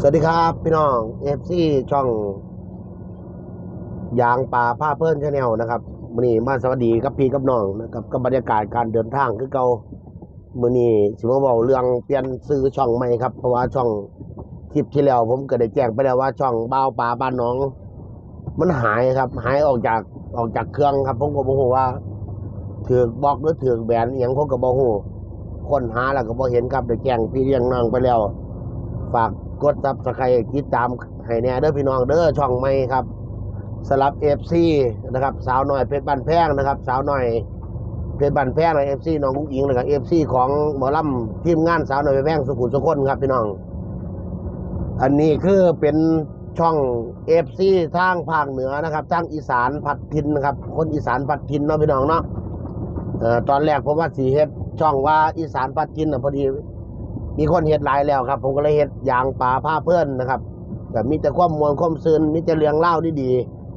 สวัสดีครับพี่น้องเอฟซีช่องยางป่าผ้าเพิ่นชาแนลนะครับมือนี้มาสวัสดีกับพี่กับน้องนะครับกับบรรยากาศการเดินทางคือเก่ามือนี้สิมาบอกเรื่องเปลี่ยนซื้อช่องใหม่ครับ เพราะว่าช่องคลิปที่แล้วผมก็ได้แจ้งไปแล้วว่าช่องบ้าวป่าบ้านน้อง มันหายครับ หายออกจากออกจากเครื่องครับผมก็บอกว่าถือกบล็อกหรือถือกแบนอหย่างผมก็บอกหูคนหาแล้วก็บอกเห็นครับได้แจ้งพี่เลี้ยงน้องไปแล้ว ฝาก กดซับสไครต์ติดตามให้แน่เด้อพี่น้องเด้อช่องใหม่ครับสลับเอฟซีนะครับ สาวหน่อยเพชรบันแพงนะครับ สาวหน่อยเพชรบันแพงในเอฟซีน้องกุ้งอิงนะครับเอฟซีของหมอลำทีมงานสาวหน่อยเพชรแพงสุขุมสุขนครับพี่น้อง อันนี้คือเป็นช่องเอฟซีทางภาคเหนือนะครับทางอีสานผัดทินนะครับ คนอีสานผัดทินเนาะพี่น้องเนาะตอนแรกผมว่าสีเฮ็ดช่องว่าอีสานผัดทินนะพอดี มีคนเฮ็ดหลายแล้วครับ ผมก็เลยเฮ็ดยางป่าผ้าเพื่อนนะครับแต่มีแต่ความมวลความซึนมีแต่เรื่องเล่าดีดี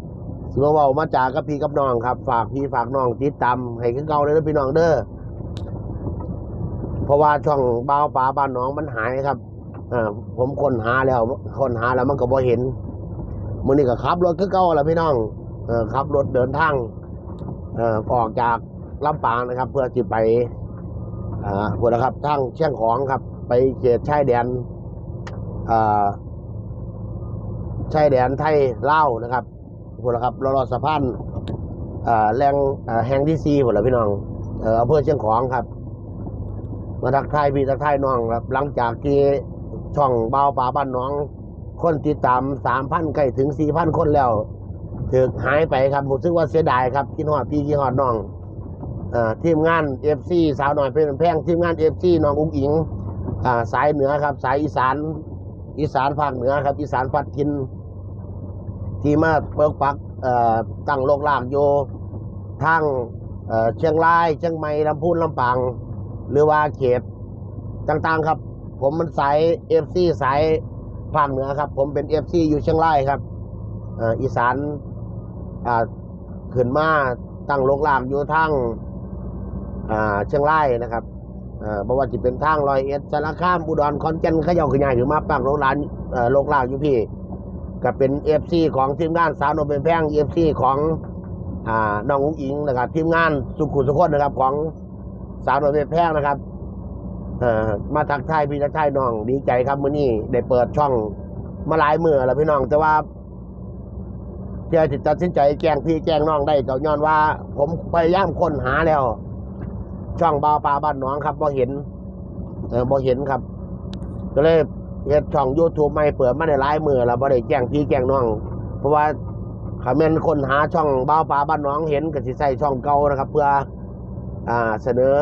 ๆสิมาเว้ามาจากกับพี่กับน้องครับ ฝากพี่ฝากน้องติดตามให้คือเก่าเลยนะพี่น้องเด้อเพราะว่าช่องบ่าวป่าบ้านน้องมันหายครับอ่าผมค้นหาแล้วค้นหาแล้วมันก็บ่เห็นมื้อนี้ก็ขับรถคือเก่าแล้วพี่น้องเออขับรถเดินทางเอ่อออกจากลำปางนะครับ เพื่อสิไปอ่าพวกนะครับทั้งเชียงของครับ ไปเขตชายแดนชายแดนไทยเล่าวนะครับพวกนะครับรอรอสะพานแรงแห่งที่ซีพวกละพี่น้องเอ่ออำเภอเชียงของครับ มาทักทายพี่ทักทายน้องครับ หลังจากที่ช่องเบาป่าบ้านน้อง คนติดตามสามพันใกล้ถึงสี่พันคนแล้วถึกหายไปครับผมซึ่งว่าเสียดายครับคิดฮอดพี่คิดฮอดน้องอ่าทีมงานเอฟซีสาวหน่อยเป็นแพงทีมงานเอฟซีน้องอุ้งอิง อ่าสายเหนือครับ สายอีสาน อีสานภาคเหนือครับ อีสานพัดทิน ที่มาเปิกปักเอ่อตั้งโลกลากโยทางเอ่อเชียงรายเชียงใหม่ลำพูนลำปางหรือว่าเขตต่างๆครับ ผมมันสายเอฟซีสายภาคเหนือครับ ผมเป็นเอฟซีอยู่เชียงรายครับอ่ออีสานอ่าขึ้นมาตั้งโลกลากอยู่ทางอ่าเชียงรายนะครับ บ่ว่าจะเป็นทางร้อยเอ็ดสารคามอุดรขอนแก่นขยาขึ้นใหญ่ถึงมาปักโรงร้านเออโลกลากอยู่พี่ก็เป็นเอฟซีของทีมงานสาวโนเป็นแพงเอฟซีของอ่าน้องอุ้งอิงนะครับทีมงานสุขุสุขนนะครับ ของสาวโนเป็นแพงนะครับมาทักทายพี่ทักทายน้องดีใจครับมื้อนี้ได้เปิดช่องมาหลายมือแล้วพี่น้อง แต่ว่าเจ้าจิตตัดสินใจแจงพี่แจงน้องได้ก็ย้อนว่า ผมพยายามค้นหาแล้ว ช่องบาวปลาบ้านหนองครับบ่เห็น เออบ่เห็นครับ ก็เลยเฮ็ดช่อง YouTube ใหม่เปิดมาได้หลายมือแล้วบ่ได้แจ้งพี่แจ้งน้อง เพราะว่าเขาแม่นคนหาช่องบาวปลาบ้านหนองเห็นก็สิใส่ช่องเก่านะครับ เพื่ออ่าเสนอ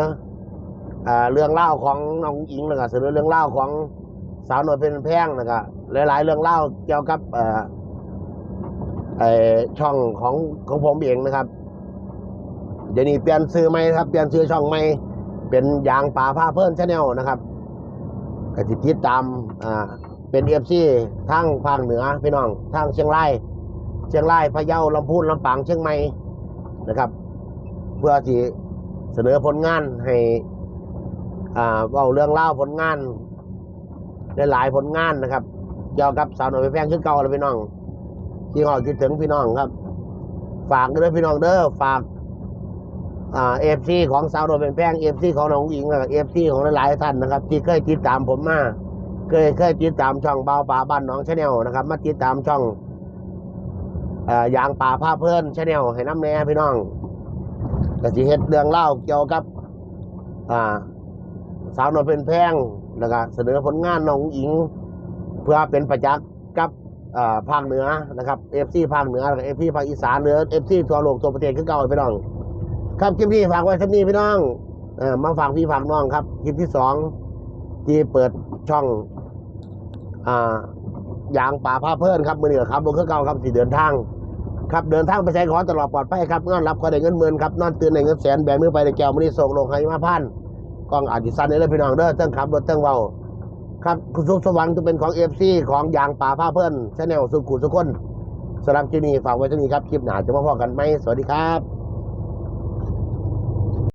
อ่าเรื่องเล่าของน้องอิงแล้วก็เสนอเรื่องเล่าของสาวหน่อยเป็นแพงแล้วก็หลาย ๆ เรื่องเล่าเกี่ยวกับเอ่อช่องของของผมเองนะครับ เดี๋ยวนี้เปลี่ยนซื้อใหม่ครับ เปลี่ยนซื้อช่องใหม่เป็นยางป่าผ้าเพิ่นชาแนลนะครับกติติดตามอ่าเป็นเอฟซีทางภาคเหนือพี่น้องทางเชียงรายเชียงรายพะเยาลำพูนลำปางเชียงใหม่นะครับ เพื่อที่เสนอผลงานให้อ่าเว้าเรื่องเล่าผลงานหลายผลงานนะครับเกี่ยวกับสาวหน่อยไปแพงขึ้นเก่าแล้วพี่น้องที่หอคิดถึงพี่น้องครับ ฝากด้วยพี่น้องเด้อฝาก อ่าเอฟซีของสาวโดยเป็นแพงเอฟซีของน้องหญิงแล้วเอฟซีของหลายๆท่านนะครับ ที่เคยติดตามผมมาเคยเคยติดตามช่องเบาป่าบ้านหน้องชาแนลนะครับ มาติดตามช่องอยางป่าผ้าเพื่อนชาแนลให้น้ำแน่พี่น้องก็สิเฮ็ดเรื่องเล่าเกี่ยวกับ อ่า สาวน้อยเป็นแพงแล้วก็เสนอผลงานน้องหญิง เพื่อเป็นประจักษ์กับภาคเหนือนะครับเอฟซีภาคเหนือเอฟซีภาคอีสานเหนือเอฟซีทั่วโลกทั่วประเทศคือเก่าพี่น้อง ครับคลิปนี้ฝากไว้สักนี้พี่น้องเออมาฝากพี่ฝากน้องครับคลิปที่สองที่เปิดช่องอ่ายางป่าผ้าเพิ่นครับมือเหนือครับลงเครื่องเก่าครับสี่เดินทาง ครับเดินทางไปใช้ขอตลอดปลอดภัยครับนอนรับก็ได้เงินหมื่นครับนอนตื่นได้เงินแสนแบมือไปได้แก้วมือนี้ส่งลงให้มาพันกล้องอาจจะสั้นเลยพี่น้องเด้อเติ้งขับรถเติ้งเบาครับคุณสุขสวังจะเป็นของเอฟซีของยางป่าผ้าเพื่อนชาแนลสุขุสุขคนสำหรับคลิปนี้ฝากไว้เท่นี้ครับคลิปหนาจะมาพบกันไหมสวัสดีครับ